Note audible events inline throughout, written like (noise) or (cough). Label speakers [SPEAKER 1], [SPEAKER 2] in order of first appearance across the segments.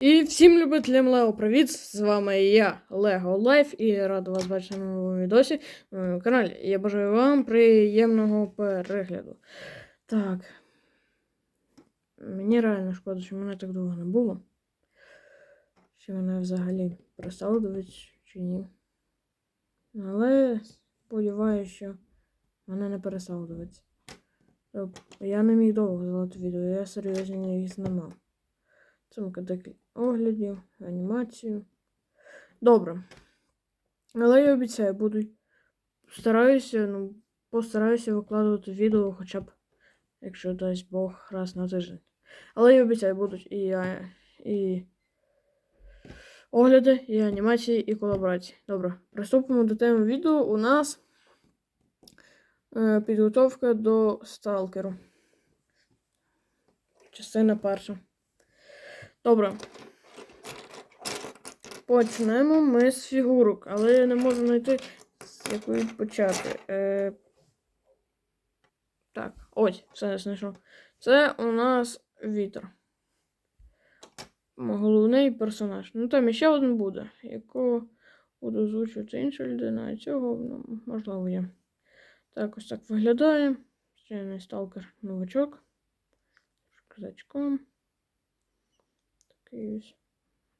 [SPEAKER 1] І всім любителям Лего привіт! З вами я, Лего Лайф, і радий вас бачити на новому відосі на моєму каналі. Я бажаю вам приємного перегляду. Так. Мені реально шкода, що мене так довго не було. Чи мене взагалі перестало дивитися, чи ні. Але сподіваюся, що мене не перестало дивитися. Тобто, я не міг довго зробити відео, я серйозно їх знімав. Це декілька оглядів, анімацію. Добре. Але я обіцяю, буду стараюся, ну, постараюся викладувати відео хоча б, якщо дасть Бог, раз на тиждень. Але я обіцяю, будуть і, і огляди, і анімації, і колаборації. Добре, приступимо до теми відео. У нас е, підготовка до сталкеру. Частина перша. Добре. Почнемо ми з фігурок, але я не можу знайти, з якої почати. Е... Так, ось, все я знайшов. Це у нас вітер. Головний персонаж. Ну там іще один буде, якого буде озвучувати інша людина, а цього ну, можливо є. Так, ось так виглядає. Ще не сталкер новачок. З казачком. Такий.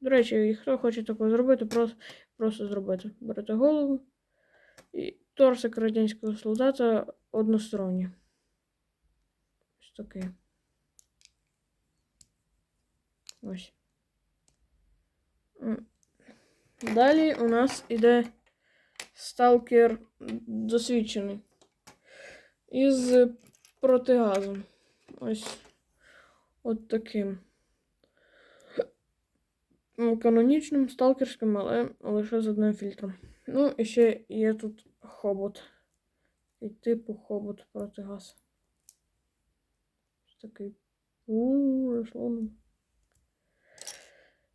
[SPEAKER 1] До речі, хто хоче таке зробити, просто, просто зробити. Берете голову і торсик радянського солдата односторонній. Ось такий. Ось. Далі у нас іде сталкер досвідчений. Із протигазом. Ось от таким. Канонічним, сталкерським, але лише з одним фільтром. Ну, і ще є тут хобот. І типу хобот протигаз. Ось такий. Ууу.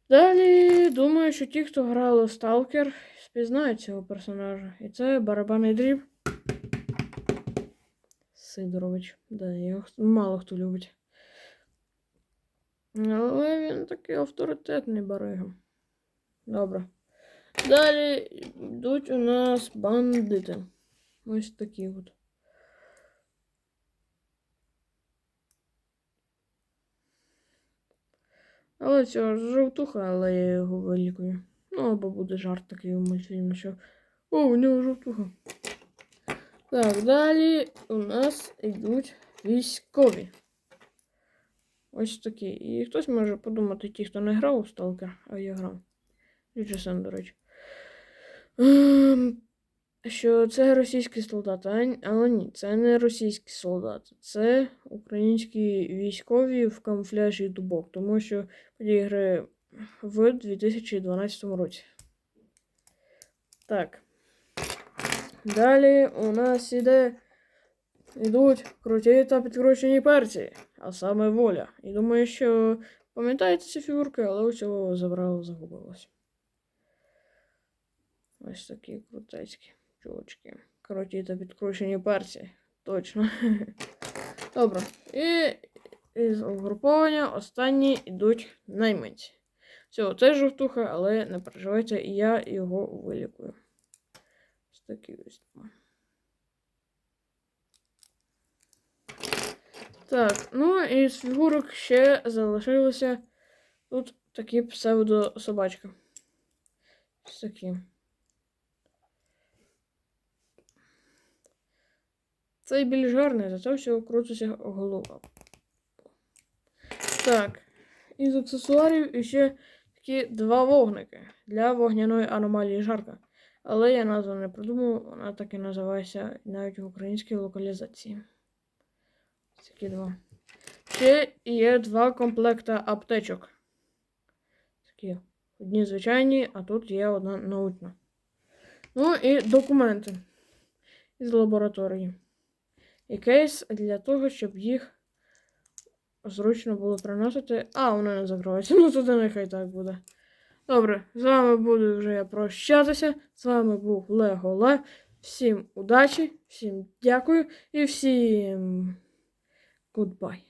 [SPEAKER 1] Далі, думаю, що ті, хто грали в Сталкер, спізнають цього персонажа. І це барабанний дріб. Сидорович. Да, його мало хто любить. Але він такий авторитетний барига. Добре. Далі йдуть у нас бандити. Ось такі от. Але цього жовтуха, але я його вилікую. Ну, або буде жарт такий у мультфільмі, що. О, у нього жовтуха. Так, далі у нас йдуть військові. Ось такі. І хтось може подумати, ті, хто не грав у Сталкер, а я грав. Річесен, до речі. Ем, Що це російські солдати, але ні, це не російські солдати, це українські військові в камуфляжі дубок, тому що події гри в 2012 році. Так. Далі у нас іде Ідуть круті та підкручені перці, а саме воля. І думаю, що пам'ятаєте ці фігурки, але у цього забрало загубилось. Ось такі крутецькі чувачки. Круті та підкручені перці. Точно. (laughs) Добре. І із угруповання останні йдуть найманці. Все, це жовтуха, але не переживайте, я його вилікую. Ось такі ось. Так, ну і з фігурок ще залишилося тут такі псевдо-собачки. Ось такі. Цей більш гарний, зато всього крутиться голова. Так. Із аксесуарів іще такі два вогники для вогняної аномалії жарка. Але я назву не придумав, вона так і називається навіть в українській локалізації. Такі два. Ще є два комплекта аптечок. Такі. Одні звичайні, а тут є одна научна. Ну і документи із лабораторії. І кейс для того, щоб їх зручно було приносити. А, воно не закривається. Ну туди нехай так буде. Добре, з вами буду вже я прощатися. З вами був Лего Лайф. Всім удачі, всім дякую і всім. Goodbye.